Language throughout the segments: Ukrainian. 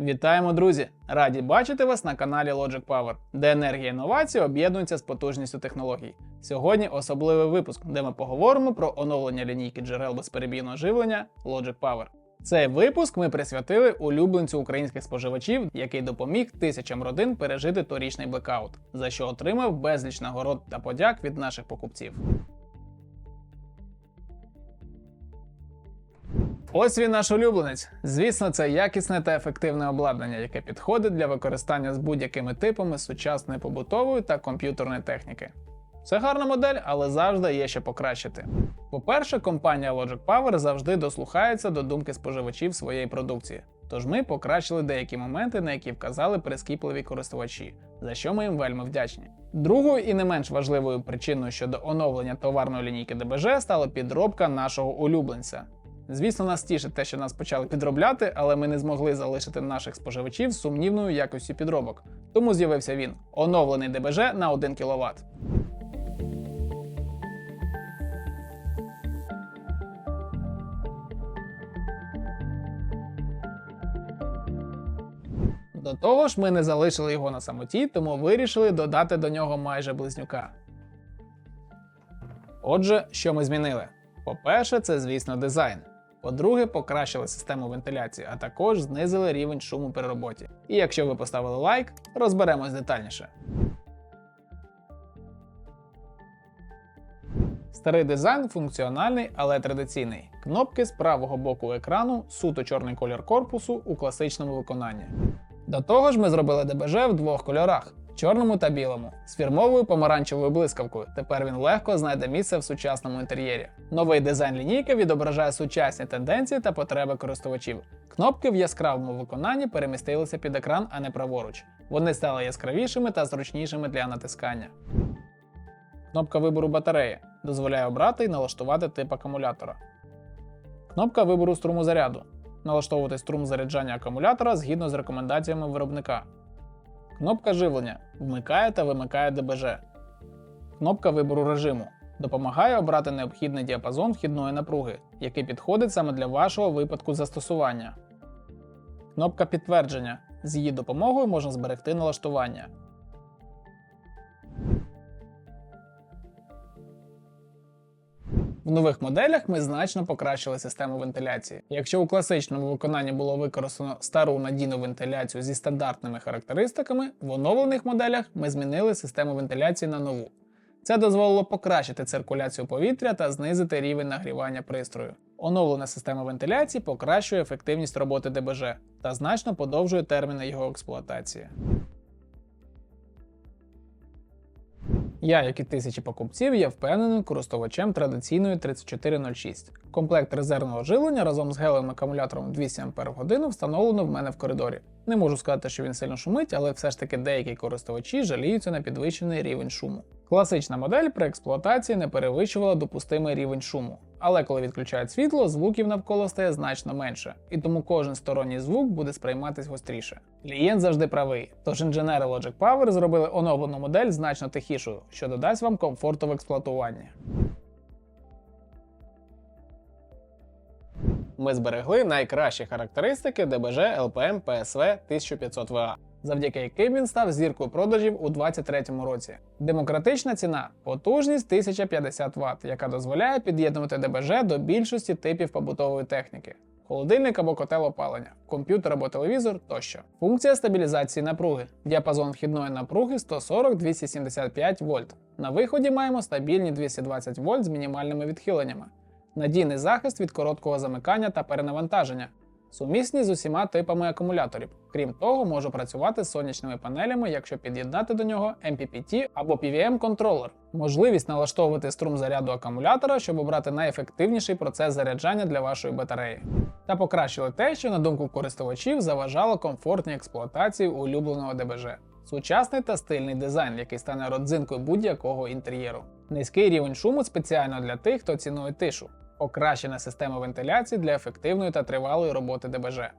Вітаємо, друзі! Раді бачити вас на каналі Logic Power, де енергія інновацій об'єднується з потужністю технологій. Сьогодні особливий випуск, де ми поговоримо про оновлення лінійки джерел безперебійного живлення Logic Power. Цей випуск ми присвятили улюбленцю українських споживачів, який допоміг тисячам родин пережити торічний блекаут, за що отримав безліч нагород та подяк від наших покупців. Ось він наш улюбленець. Звісно, це якісне та ефективне обладнання, яке підходить для використання з будь-якими типами сучасної побутової та комп'ютерної техніки. Це гарна модель, але завжди є що покращити. По-перше, компанія Logic Power завжди дослухається до думки споживачів своєї продукції. Тож ми покращили деякі моменти, на які вказали прискіпливі користувачі, за що ми їм вельми вдячні. Другою і не менш важливою причиною щодо оновлення товарної лінійки ДБЖ стала підробка нашого улюбленця. Звісно, нас тішить те, що нас почали підробляти, але ми не змогли залишити наших споживачів з сумнівною якістю підробок. Тому з'явився він оновлений ДБЖ на 1 кВт. До того ж, ми не залишили його на самоті, тому вирішили додати до нього майже близнюка. Отже, що ми змінили? По-перше, це, звісно, дизайн. По-друге, покращили систему вентиляції, а також знизили рівень шуму при роботі. І якщо ви поставили лайк, розберемось детальніше. Старий дизайн функціональний, але традиційний. Кнопки з правого боку екрану, суто чорний колір корпусу у класичному виконанні. До того ж, ми зробили ДБЖ в двох кольорах чорному та білому, з фірмовою помаранчевою блискавкою. Тепер він легко знайде місце в сучасному інтер'єрі. Новий дизайн лінійки відображає сучасні тенденції та потреби користувачів. Кнопки в яскравому виконанні перемістилися під екран, а не праворуч. Вони стали яскравішими та зручнішими для натискання. Кнопка вибору батареї дозволяє обрати і налаштувати тип акумулятора. Кнопка вибору струму заряду налаштовувати струм заряджання акумулятора згідно з рекомендаціями виробника. Кнопка живлення вмикає та вимикає ДБЖ. Кнопка вибору режиму допомагає обрати необхідний діапазон вхідної напруги, який підходить саме для вашого випадку застосування. Кнопка підтвердження. З її допомогою можна зберегти налаштування. В нових моделях ми значно покращили систему вентиляції. Якщо у класичному виконанні було використано стару надійну вентиляцію зі стандартними характеристиками, в оновлених моделях ми змінили систему вентиляції на нову. Це дозволило покращити циркуляцію повітря та знизити рівень нагрівання пристрою. Оновлена система вентиляції покращує ефективність роботи ДБЖ та значно подовжує терміни його експлуатації. Я, як і тисячі покупців, є впевненим користувачем традиційної 3406. Комплект резервного живлення разом з гелевим акумулятором 200 Ах встановлено в мене в коридорі. Не можу сказати, що він сильно шумить, але все ж таки деякі користувачі жаліються на підвищений рівень шуму. Класична модель при експлуатації не перевищувала допустимий рівень шуму, але коли відключають світло, звуків навколо стає значно менше, і тому кожен сторонній звук буде сприйматись гостріше. Клієнт завжди правий, тож інженери Logic Power зробили оновлену модель значно тихішою, що додасть вам комфорту в експлуатуванні. Ми зберегли найкращі характеристики ДБЖ LPM PSV 1500 VA, завдяки яким він став зіркою продажів у 2023 році. Демократична ціна потужність 1050 Вт, яка дозволяє під'єднувати ДБЖ до більшості типів побутової техніки. Холодильник або котел опалення, комп'ютер або телевізор тощо. Функція стабілізації напруги. Діапазон вхідної напруги 140-275 вольт. На виході маємо стабільні 220 вольт з мінімальними відхиленнями надійний захист від короткого замикання та перенавантаження, сумісні з усіма типами акумуляторів. Крім того, може працювати з сонячними панелями, якщо під'єднати до нього MPPT або PWM-контролер, можливість налаштовувати струм заряду акумулятора, щоб обрати найефективніший процес заряджання для вашої батареї. Та покращили те, що на думку користувачів заважало комфортній експлуатації улюбленого ДБЖ. Сучасний та стильний дизайн, який стане родзинкою будь-якого інтер'єру. Низький рівень шуму спеціально для тих, хто цінує тишу. Покращена система вентиляції для ефективної та тривалої роботи ДБЖ.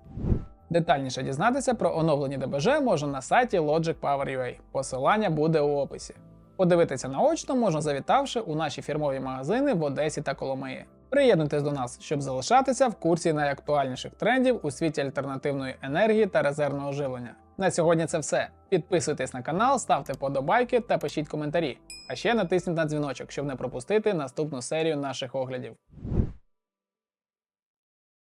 Детальніше дізнатися про оновлені ДБЖ можна на сайті Logic Power UA. Посилання буде у описі. Подивитися наочно можна завітавши у наші фірмові магазини в Одесі та Коломиї. Приєднуйтесь до нас, щоб залишатися в курсі найактуальніших трендів у світі альтернативної енергії та резервного живлення. На сьогодні це все. Підписуйтесь на канал, ставте подобайки та пишіть коментарі. А ще натисніть на дзвіночок, щоб не пропустити наступну серію наших оглядів.